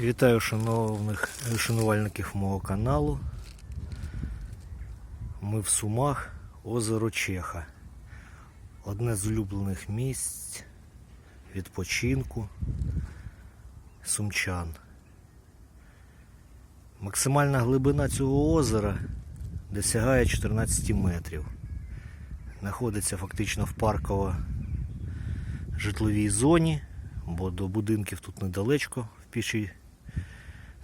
Вітаю шановних шанувальників мого каналу. Ми в Сумах, озеро Чеха. Одне з улюблених місць відпочинку сумчан. Максимальна глибина цього озера досягає 14 метрів. Знаходиться фактично в парково житловій зоні, бо до будинків тут недалечко в пішій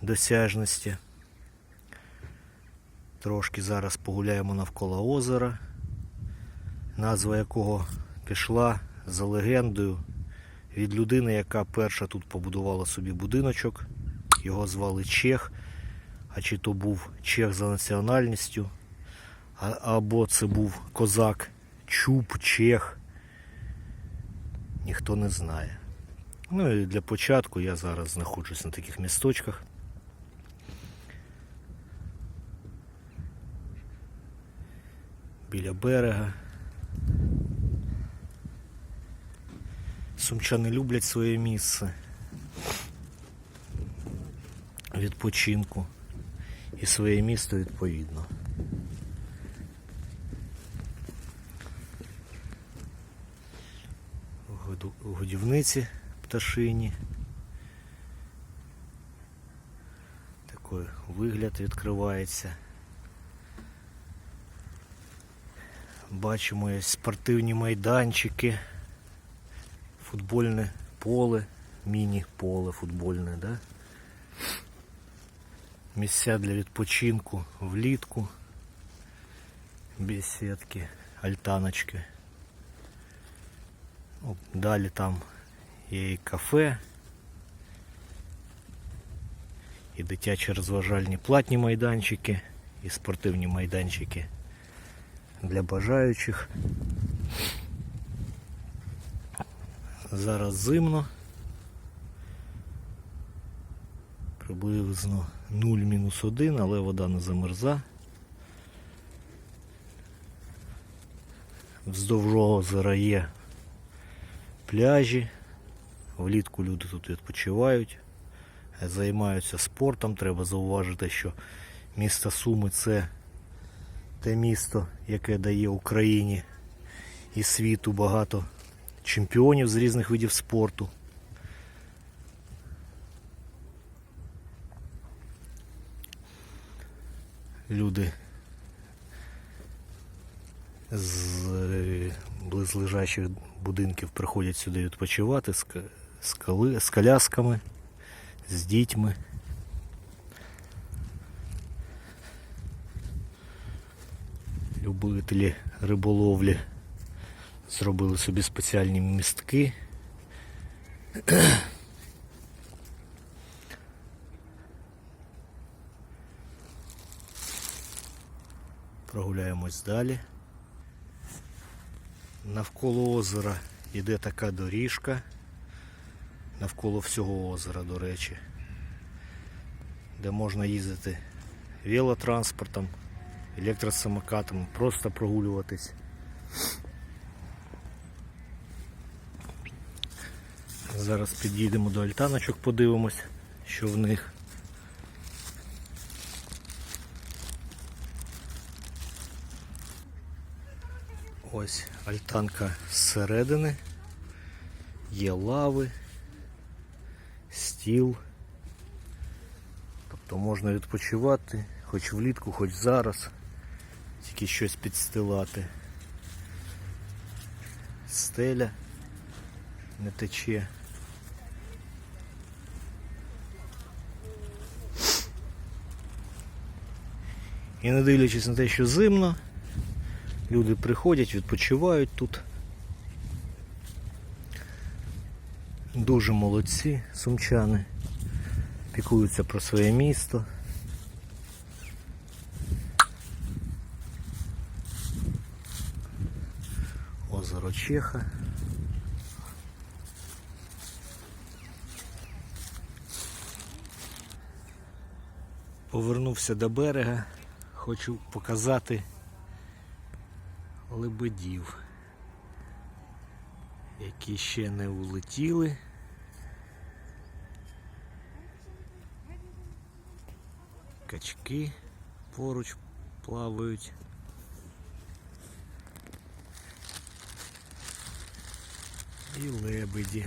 досяжності. Трошки зараз погуляємо навколо озера, назва якого пішла за легендою від людини, яка перша тут побудувала собі будиночок. Його звали Чех, а чи то був Чех за національністю, або це був козак Чуб, Чех. Ніхто не знає. Ну і для початку я зараз знаходжусь на таких місточках. Біля берега. Сумчани люблять своє місце відпочинку і своє місто відповідно. Годівниці пташині. Такий вигляд відкривається. Бачимо є спортивні майданчики, футбольне поле, міні-поле футбольне, да? Місця для відпочинку влітку, бесідки, альтаночки. Ну, Далі там є і кафе, і дитячі розважальні платні майданчики, і спортивні майданчики для бажаючих. Зараз зимно. Приблизно 0-1, але вода не замерза. Вздовж озера є пляжі. Влітку люди тут відпочивають, займаються спортом. Треба зауважити, що місто Суми це те місто, яке дає Україні і світу багато чемпіонів з різних видів спорту. Люди з е, близлежащих будинків приходять сюди відпочивати з колясками, з дітьми. Любителі риболовлі зробили собі спеціальні містки. Прогуляємось далі. Навколо озера йде така доріжка. Навколо всього озера, до речі, де можна їздити велотранспортом, електросамокатом, просто прогулюватись. Зараз під'їдемо до альтаночок, подивимось, що в них. Ось альтанка зсередини. Є лави, стіл. Тобто можна відпочивати хоч влітку, хоч зараз. Тільки щось підстилати. Стеля не тече. І не дивлячись на те, що зимно, люди приходять, відпочивають тут. Дуже молодці сумчани, піклуються про своє місто. Озеро Чеха. Повернувся до берега, хочу показати лебедів, які ще не улетіли. Качки поруч плавають. І лебеді.